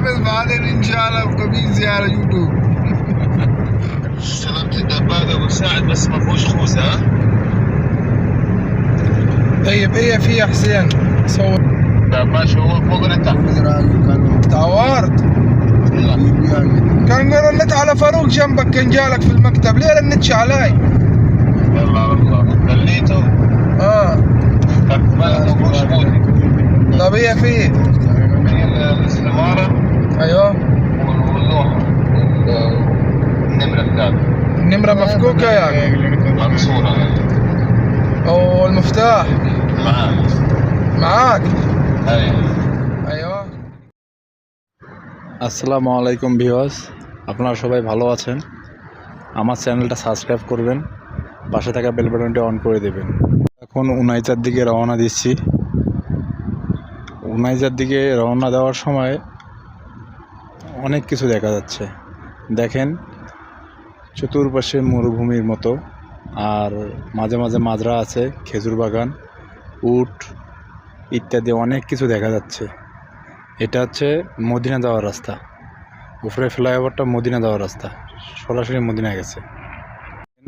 بس بعدين ان شاء الله بقبيل زياره يوتيوب اشتغلت أبو وساعد بس ما فيهوش خوذة ها؟ طيب إيه في يا حسين. صور. طب ماشي هو ولا تحت. تعورت كان رنت على فاروق جنبك كان جالك في المكتب. ليه رنتش علي؟ والله والله. خليته. آه. طب ما طب هي في؟ الاستماره ايوه واللوحة وال- النمرة بتاعته النمرة مفكوكة يعني مكسورة او المفتاح معاك معاك ايوه ايوه আসসালামু আলাইকুম ভিউয়ার্স আপনারা সবাই ভালো আছেন আমার চ্যানেলটা সাবস্ক্রাইব করবেন পাশে থাকা বেল বাটনটি অন করে দেবেন এখন উনাইচার দিকে রওনা দিচ্ছি উনাইচার দিকে রওনা দেওয়ার সময় অনেক কিছু দেখা যাচ্ছে। দেখেন, চতুর্পাশে মরুভূমির মতো, আর মাঝে মাঝে মাজরা আছে, খেজুর বাগান, উট ইত্যাদি অনেক কিছু দেখা যাচ্ছে। এটা হচ্ছে মদিনা যাওয়ার রাস্তা। উপরে ফ্লাইওভারটা মদিনা যাওয়ার রাস্তা। সরাসরি মদিনা গেছে।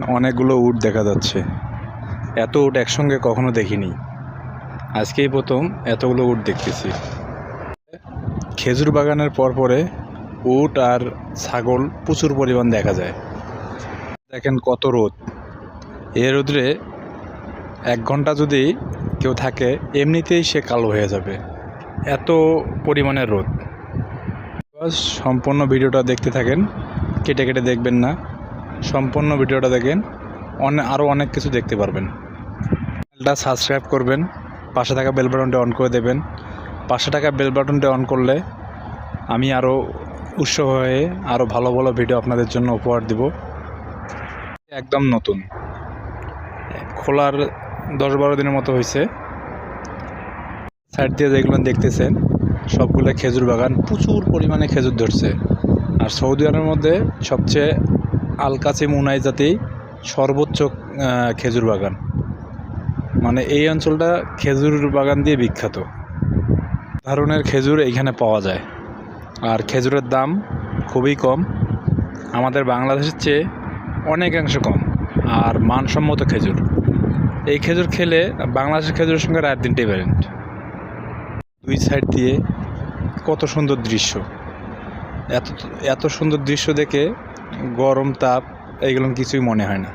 অনেকগুলো উট দেখা যাচ্ছে। এত উট একসঙ্গে কখনো দেখিনি। আজকেই প্রথম এতগুলো উট দেখতেছি। খেজুর বাগানের পরপরে উট আর ছাগল প্রচুর পরিমাণ দেখা যায়। দেখেন কত রোদ। এ রোদ্রে এক ঘণ্টা যদি কেউ থাকে, এমনিতেই সে কালো হয়ে যাবে। এত পরিমাণের রোদ। সম্পূর্ণ ভিডিওটা দেখতে থাকেন, কেটে কেটে দেখবেন না। সম্পূর্ণ ভিডিওটা দেখেন অনেক আরও অনেক কিছু দেখতে পারবেন। চ্যানেলটা সাবস্ক্রাইব করবেন, পাশে থাকা বেল বাটনটা অন করে দেবেন। পাশে থাকা বেল বাটনটা অন করলে আমি আরও উৎসাহ হয়ে আরও ভালো ভালো ভিডিও আপনাদের জন্য উপহার দিব। একদম নতুন। খোলার দশ বারো দিনের মতো হয়েছে। সাইড দিয়ে যেগুলো দেখতেছেন, সবগুলো খেজুর বাগান প্রচুর পরিমাণে খেজুর ধরছে। আর সৌদি আরবের মধ্যে সবচেয়ে আলকাসিম উনাই জাতেই সর্বোচ্চ খেজুর বাগান। মানে এই অঞ্চলটা খেজুর বাগান দিয়ে বিখ্যাত। ধরনের খেজুর এইখানে পাওয়া যায়। আর খেজুরের দাম খুবই কম। আমাদের বাংলাদেশের চেয়ে অনেকাংশ কম, আর মানসম্মত খেজুর। এই খেজুর খেলে বাংলাদেশের খেজুরের সঙ্গে রাত দিন ডিফারেন্ট দুই সাইড দিয়ে কত সুন্দর দৃশ্য। এত এত সুন্দর দৃশ্য দেখে গরম তাপ এইগুলো কিছুই মনে হয় না।